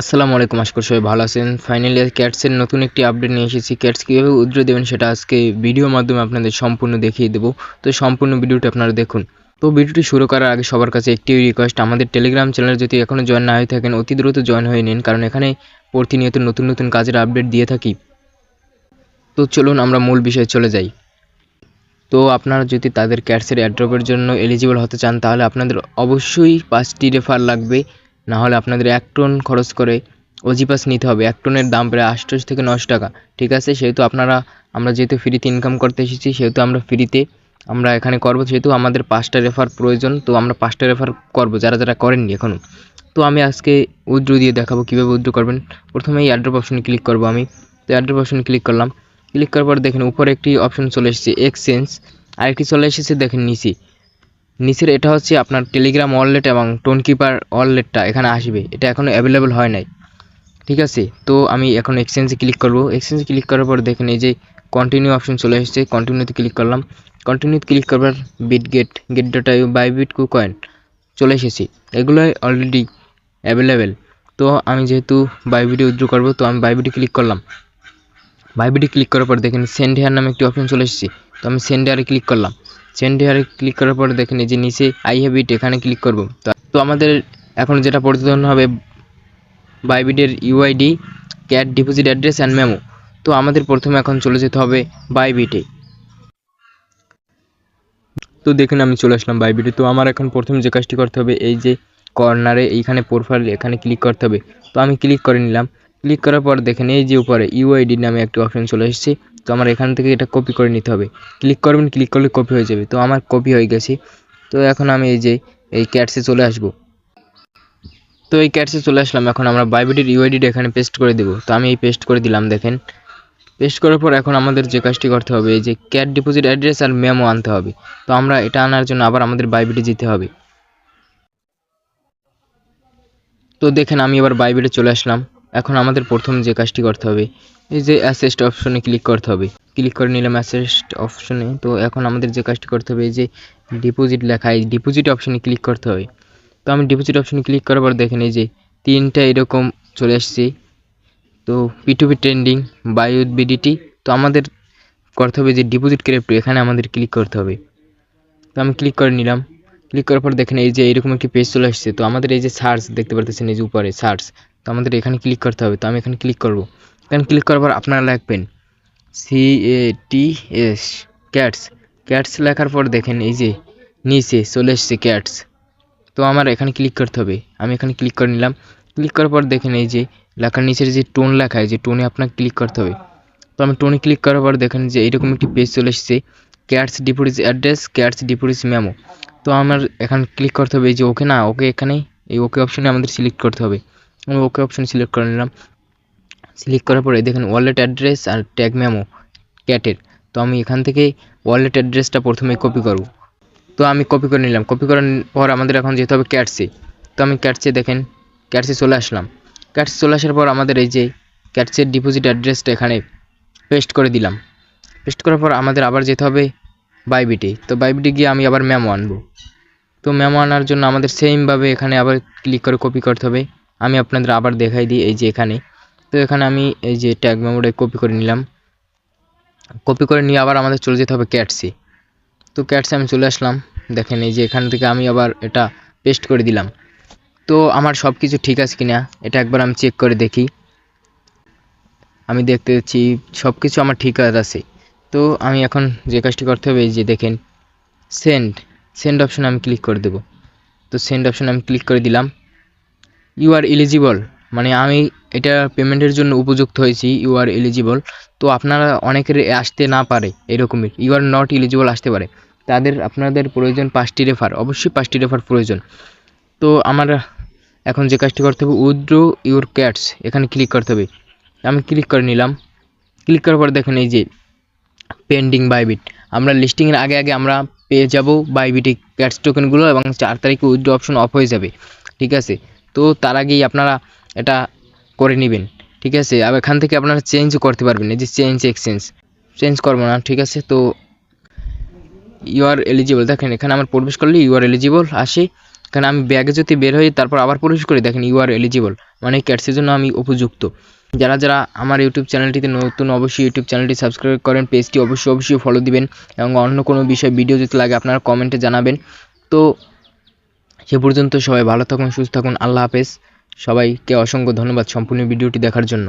আসসালামু আলাইকুম, আশা সবাই ভালো আছেন। ফাইনালি ক্যাটসের নতুন একটি আপডেট নিয়ে এসেছি। ক্যাটস কীভাবে উদ্র দেবেন সেটা আজকে ভিডিওর মাধ্যমে আপনাদের সম্পূর্ণ দেখিয়ে দেবো। তো সম্পূর্ণ ভিডিওটি আপনারা দেখুন। তো ভিডিওটি শুরু করার আগে সবার কাছে একটি রিকোয়েস্ট আমাদের টেলিগ্রাম চ্যানেলে যদি এখনও জয়েন না হয়ে থাকেন, অতি দ্রুত জয়েন হয়ে নিন, কারণ এখানে প্রতিনিয়ত নতুন নতুন কাজের আপডেট দিয়ে থাকি। তো চলুন আমরা মূল বিষয়ে চলে যাই। তো আপনারা যদি তাদের ক্যাটসের অ্যাড্রপের জন্য এলিজিবল হতে চান, তাহলে আপনাদের অবশ্যই পাঁচটি রেফার লাগবে। না হলে আপনাদের এক টন খরচ করে ওজিপাস নিতে হবে। এক টনের দাম প্রায় আটশোশো থেকে নশো টাকা। ঠিক আছে? সেহেতু আপনারা, আমরা যেহেতু ফ্রিতে ইনকাম করতে এসেছি, সেহেতু আমরা ফ্রিতে আমরা এখানে করব। সেহেতু আমাদের পাঁচটা রেফার প্রয়োজন, তো আমরা পাঁচটা রেফার করব, যারা যারা করেননি এখনও তো আমি আজকে উইথড্র দিয়ে দেখাবো কীভাবে উইথড্র করবেন। প্রথমে এই অ্যাড্রপ অপশনে ক্লিক করব আমি। তো অ্যাড্রপ অপশনে ক্লিক করলাম। ক্লিক করার পর দেখেন, উপরে একটি অপশন চলে এসেছে এক্সচেঞ্জ আরেকটি চলে এসেছে, দেখেন নিচে। নিচের এটা হচ্ছে আপনার টেলিগ্রাম ওয়ালেট এবং টোন কিপার ওয়ালেটটা এখানে আসবে। এটা এখনও অ্যাভেলেবেল হয় নাই। ঠিক আছে? তো আমি এখন এক্সচেঞ্জে ক্লিক করব। এক্সচেঞ্জে ক্লিক করার পর দেখেন এই যে কন্টিনিউ অপশন চলে এসেছে। কন্টিনিউতে ক্লিক করলাম। কন্টিনিউতে ক্লিক করবার Bitget get data by bit কু কয়েন চলে এসেছে। এগুলোই অলরেডি অ্যাভেলেবেল তো আমি যেহেতু বাইবিটি উইথড্র করব, তো আমি বাইবিটি ক্লিক করলাম। বাইবিটি ক্লিক করার পর দেখেন সেন্ড হেয়ার নামে একটি অপশন চলে এসেছে। তো আমি সেন্ড হেয়ারে ক্লিক করলাম। সেন্ড হেয়ারে ক্লিক করার পর দেখেন এই যে নিচে আই হ্যাভ ইট এখানে ক্লিক করব। তো আমাদের এখন যেটা পরিবর্তন হবে বাইবিটের UID cat deposit address and memo তো আমাদের প্রথমে এখন চলে যেতে হবে বাইবিটে তো দেখুন, আমি চলে আসলাম বাইবিটে তো আমার এখন প্রথমে যে কাজটি করতে হবে, এই যে কর্নারে এইখানে প্রোফাইল এখানে ক্লিক করতে হবে। তো আমি ক্লিক করে নিলাম। ক্লিক করার পর দেখেন এই যে উপরে ইউআইডি নামে একটি অপশন চলে এসেছে, তো আমার এখান থেকে এটা কপি করে নিতে হবে। ক্লিক করবেন ক্লিক করলে কপি হয়ে যাবে। তো আমার কপি হয়ে গেছে। তো এখন আমি এই যে এই ক্যাটসে চলে আসব। তো এই ক্যাটসে চলে আসলাম। এখন আমরা বাইবিটির ইউআইডিটা এখানে পেস্ট করে দেবো। তো আমি এই পেস্ট করে দিলাম, দেখেন। পেস্ট করার পর এখন আমাদের যে কাজটি করতে হবে, এই যে ক্যাট ডিপোজিট অ্যাড্রেস আর মেমো আনতে হবে। তো আমরা এটা আনার জন্য আবার আমাদের বাইবিটে যেতে হবে। তো দেখেন আমি এবার বাইবিটে চলে আসলাম। এখন আমাদের প্রথম যে কাজটি করতে হবে, এই যে অ্যাসেস্ট অপশনে ক্লিক করতে হবে। ক্লিক করে নিলাম অ্যাসেস্ট অপশনে তো এখন আমাদের যে কাজটি করতে হবে, এই যে ডিপোজিট লেখা, এই ডিপোজিট অপশনে ক্লিক করতে হবে। তো আমি ডিপোজিট অপশনে ক্লিক করার পর দেখেন, এই যে তিনটা এরকম চলে আসছে। তো পিটুপি ট্রেন্ডিং বায়ুদ বিডিটি তো আমাদের করতে হবে যে ডিপোজিট ক্রিপ্টো এখানে আমাদের ক্লিক করতে হবে। তো আমি ক্লিক করে নিলাম। ক্লিক করার পর দেখেন, এই যে এরকম একটি পেজ চলে আসছে। তো আমাদের এই যে সার্চ দেখতে পারতেছেন, এই যে উপরে সার্চ তো আমাদের এখানে ক্লিক করতে হবে। তো আমি এখানে ক্লিক করব। এখানে ক্লিক করার পর আপনারা লিখবেন C A T S cats cats লেখার পর দেখেন এই যে নিচে চলে এসছে ক্যাটস তো আমার এখানে ক্লিক করতে হবে। আমি এখানে ক্লিক করে নিলাম। ক্লিক করার পর দেখেন এই যে লেখার নিচের যে টোন লেখা যে টোনে আপনাকে ক্লিক করতে হবে। তো আমি টোনে ক্লিক করার পর দেখেন যে এরকম একটি পেজ চলে এসেছে। Cats deposit address cats deposit memo তো আমার এখানে ক্লিক করতে হবে এই যে ওকে। না, ওকে এখানে, এই ওকে অপশনে আমাদের সিলেক্ট করতে হবে। আমি ওকে অপশন সিলেক্ট করে নিলাম। সিলেক্ট করার পরে দেখেন ওয়ালেট অ্যাড্রেস আর ট্যাগ মেমো ক্যাটের তো আমি এখান থেকে ওয়ালেট অ্যাড্রেসটা প্রথমে কপি করব। তো আমি কপি করে নিলাম। কপি করার পর আমাদের এখন যেতে হবে ক্যাটসে তো আমি ক্যাটসে দেখেন ক্যাটসে চলে আসলাম। ক্যাটসে চলে আসার পর আমাদের এই যে ক্যাটসের ডিপোজিট অ্যাড্রেসটা এখানে পেস্ট করে দিলাম। পেস্ট করার পর আমাদের আবার যেতে হবে বাইবিটে তো বাইবিটে গিয়ে আমি আবার ম্যামো আনব। তো ম্যামো আনার জন্য আমাদের সেমভাবে এখানে আবার ক্লিক করে কপি করতে হবে। আমি আপনাদের আবার দেখাই দিই এই যে এখানে। তো এখানে আমি এই যে ট্যাগ মেমোটা কপি করে নিলাম। কপি করে নিয়ে আবার আমাদের চলে যেতে হবে ক্যাটসে তো ক্যাটসে আমি চলে আসলাম। দেখেন এই যে এখান থেকে আমি আবার এটা পেস্ট করে দিলাম। তো আমার সব কিছু ঠিক আছে কিনা, এটা একবার আমি চেক করে দেখি। আমি দেখতে পাচ্ছি সব কিছু আমার ঠিক আছে। তো আমি এখন যে কাজটি করতে হবে, এই যে দেখেন সেন্ড সেন্ড অপশনে আমি ক্লিক করে দেব। তো সেন্ড অপশনে আমি ক্লিক করে দিলাম। ইউ আর এলিজিবল মানে আমি এটা পেমেন্টের জন্য উপযুক্ত হয়েছি ইউ আর এলিজিবল তো আপনারা অনেকের আসতে না পারে, এরকমই। ইউ আর নট এলিজিবল আসতে পারে। তাদের, আপনাদের প্রয়োজন পাঁচটি রেফার অবশ্যই পাঁচটি রেফার প্রয়োজন। তো আমার এখন যে কাজটি করতে হবে উইথড্র ইউর ক্যাটস এখানে ক্লিক করতে হবে। আমি ক্লিক করে নিলাম। ক্লিক করার পর দেখেন এই যে পেন্ডিং বাইবিট আমরা লিস্টিংয়ের আগে আগে আমরা পেয়ে যাব বাইবিটি ক্যাটস টোকেনগুলো এবং চার তারিখে উইথড্র অপশন অফ হয়ে যাবে। ঠিক আছে? তো তার আগেই আপনারা এটা করে নেবেন, ঠিক আছে? আর এখান থেকে আপনারা চেঞ্জও করতে পারবেন, এই যে চেঞ্জ এক্সচেঞ্জ চেঞ্জ করব না, ঠিক আছে? তো ইউ আর এলিজিবল দেখেন, এখানে আমার প্রবেশ করলে ইউ আর এলিজিবল আসে। কারণ আমি ব্যাগে যদি বের হই, তারপর আবার প্রবেশ করি, দেখেন ইউ আর এলিজিবল মানে ক্যাটসের জন্য আমি উপযুক্ত। যারা যারা আমার ইউটিউব চ্যানেলটিতে নতুন, অবশ্যই ইউটিউব চ্যানেলটি সাবস্ক্রাইব করেন পেজটি অবশ্যই অবশ্যই ফলো দিবেন এবং অন্য কোনো বিষয় ভিডিও যদি লাগে, আপনারা কমেন্টে জানাবেন। তো সে পর্যন্ত সবাই ভালো থাকুন, সুস্থ থাকুন, আল্লাহ হাফেজ। সবাইকে অসংখ্য ধন্যবাদ সম্পূর্ণ ভিডিওটি দেখার জন্য।